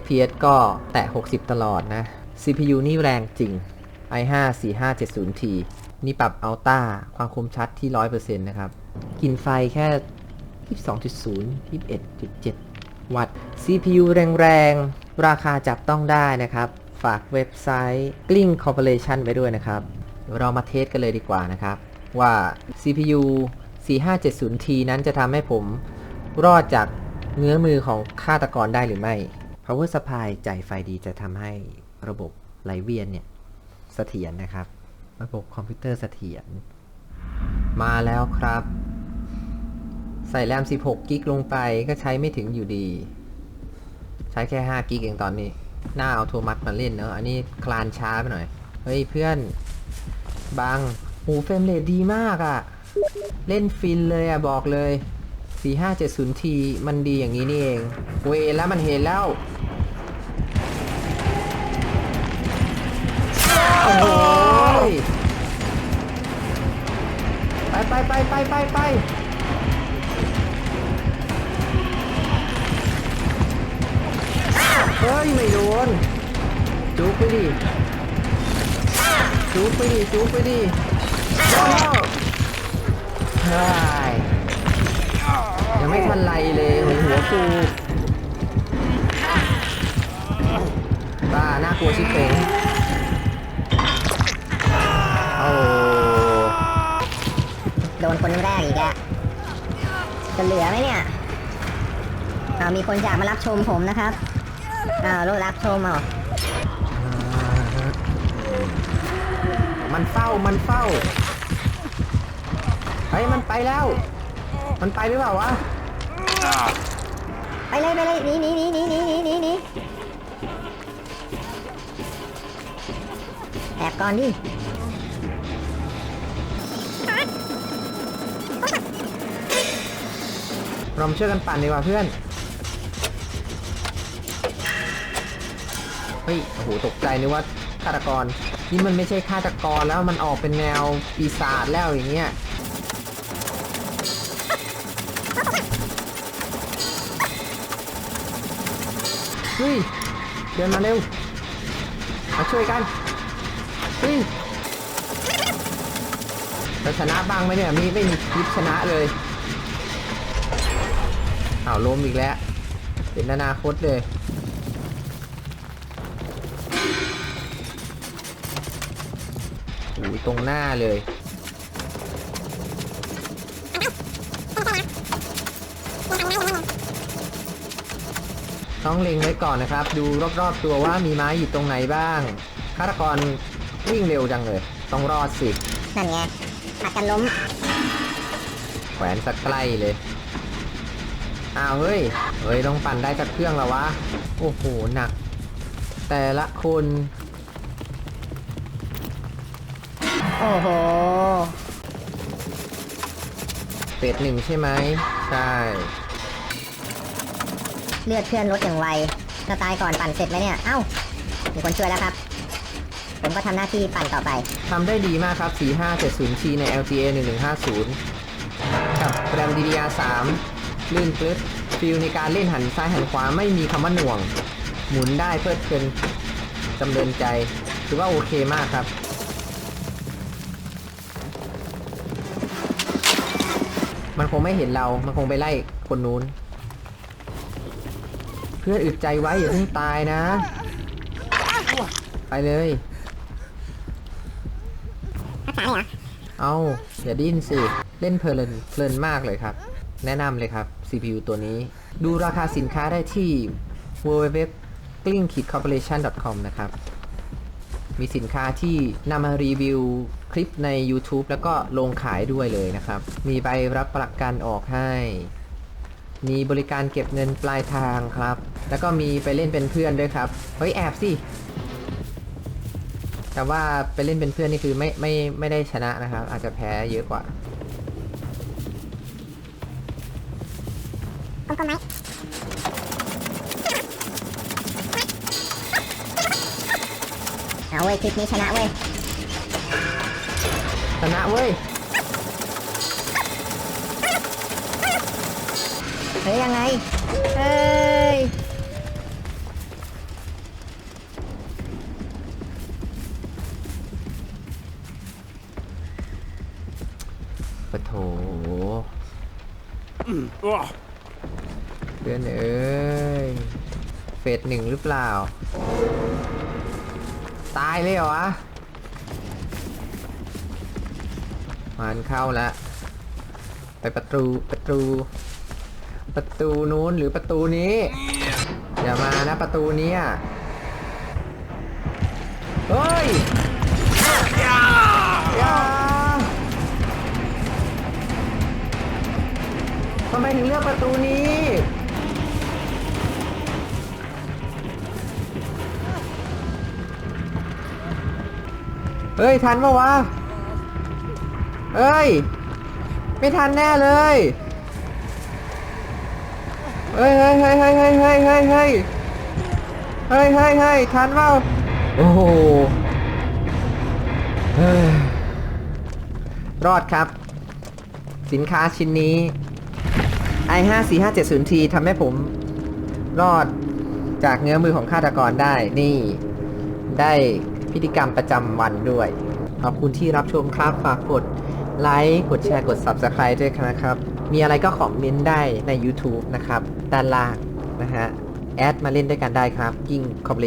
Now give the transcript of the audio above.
FPS ก็แตะ 60 ตลอดนะ CPU นี่แรงจริง i5 4570T นี่ปรับอัลต้าความคมชัดที่ 100%นะครับ กินไฟแค่ 22.0 21.7 วัตต์ CPU แรงๆ ราคาจับต้องได้นะครับ ฝากเว็บไซต์ Gling Corporation ไว้ด้วยนะครับเดี๋ยวเรามาเทสกันเลยดีกว่านะครับ ว่า CPU 4570T นั้นจะทำให้ผมรอดจากเงื้อมือของฆาตกรได้หรือไม่ Power Supply จ่ายไฟดีจะทำให้ระบบไหลเวียนเนี่ยเสถียรนะครับ ระบบคอมพิวเตอร์เสถียรมาแล้วครับ ใส่แรม 16 กิกลงไปก็ใช้ไม่ถึงอยู่ดี ใช้แค่ 5 กิกเองตอนนี้ หน้าเอาโทมัสมาเล่นเนอะอันนี้คลานช้าไปหน่อย เฮ้ยเพื่อนบังหูเฟรมเรทดีมากอะเล่นฟินเลยอะบอกเลย 4570T มันดีอย่างนี้นี่เอง เวแล้วมันเห็นแล้ว โอ้โหไปไปไปไปไปไปเฮ้ย ไม่โดน จุกไปดิ จุกไปดิ จุกไปดิโอ้ยยัง ไม่ทันไรเลยหัวหัวกูบ้าน่ากลัวชิบเป่งโอ้โดนคนแรกอีกอะจะเหลือไหมเนี่ยอ่ามีคนอยากมารับชมผมนะครับอ่ารู้รับชมเอามันเฝ้า มันเฝ้า เฮ้ย มันไปแล้ว มันไปหรือเปล่าวะ ไปเลยไปเลยหนีหนีหนีหนีหนีหนีหนีหนีแอบก่อนดิเรามาช่วยกันปั่นดีกว่าเพื่อน เฮ้ย โอ้โห ตกใจนึกว่าฆาตกร นี่มันไม่ใช่ฆาตกรแล้วมันออกเป็นแนวปีศาจแล้วอย่างเงี้ย ฮ้ยเดินมาเร็ว มาช่วยกันเฮ้ยชนะบ้างไหมเนี่ยมีไม่มีคลิปชนะเลยอ้าวล้มอีกแล้ว เป็นอนาคตเลยโอ้ยตรงหน้าเลย ต้องเล็งไว้ก่อนนะครับ ดูรอบๆตัวว่ามีไม้อยู่ตรงไหนบ้างฆาตกรวิ่งเร็วจังเลย ต้องรอดสิ นั่นไงผัดกันล้ม แขวนสักใกล้เลย อ้าวเฮ้ย เฮ้ยต้องปั่นได้จากเครื่องแล้ววะ โอ้โห หนัก แต่ละคน โอ้โหเฟสหนึ่งใช่ไหม ใช่ เลือดเพื่อนลดอย่างไวจะตายก่อนปั่นเสร็จไหมเนี่ย เอ้า มีคนช่วยแล้วครับ ผมก็ทำหน้าที่ปั่นต่อไป ทำได้ดีมากครับ 4570T ใน LGA 1150 กับ RAM DDR3 ลื่นปลึดฟิลในการเล่นหันซ้ายหันขวาไม่มีคำว่าหน่วง หมุนได้เพลิดเพลินจำเริญใจ ถือว่าโอเคมากครับมันคงไม่เห็นเรา มันคงไปไล่คนนู้น เพื่อนอึดใจไว้อย่าเพิ่งตายนะ ไปเลย เอาอย่าดิ้นสิ เล่นเพลินเพลินมากเลยครับ แนะนำเลยครับ CPU ตัวนี้ ดูราคาสินค้าได้ที่ www g l i n k i d corporation com นะครับ มีสินค้าที่นำมารีวิวคลิปใน YouTube แล้วก็ลงขายด้วยเลยนะครับ มีใบรับประกันออกให้ มีบริการเก็บเงินปลายทางครับ แล้วก็มีไปเล่นเป็นเพื่อนด้วยครับ เฮ้ยแอบสิ แต่ว่าไปเล่นเป็นเพื่อนนี่คือไม่ไม่ไม่ได้ชนะนะครับ อาจจะแพ้เยอะกว่าต้นต้นไม้เอาเว้ยคลิปนี้ชนะเว้ย ชนะเว้ย เฮ้ยยังไง เฮ้ย ปะโถเดือนเอ้ย เฟสหนึ่งหรือเปล่า ตายเลยเหรอวะมันเข้าแล้ว ไปประตูประตู ประตูนู้นหรือประตูนี้ อย่ามานะประตูนี้ยเฮ้ยอย่าทำไมถึงเลือกประตูนี้เฮ้ย ทันปะวะเฮ้ย ไม่ทันแน่เลย เฮ้ยเฮ้ยเฮ้ยเฮ้ยเฮ้ยเฮ้ยเฮ้ยเฮ้ยเฮ้ยเฮ้ยเฮ้ยทันเปล่าโอ้โหเฮ้ยรอดครับ สินค้าชิ้นนี้ i 5 4 5 7 0 t ทำให้ผมรอดจากเงื้อมือของฆาตกรได้ นี่ ได้พิธีกรรมประจำวันด้วย ขอบคุณที่รับชมครับ ฝากกดไลค์ กดแชร์ กด Subscribe ด้วยนะครับ มีอะไรก็คอมเมนต์ได้ใน YouTube นะครับ ด้านล่างนะฮะ แอดมาเล่นด้วยกันได้ครับ ยิ่งคอมเล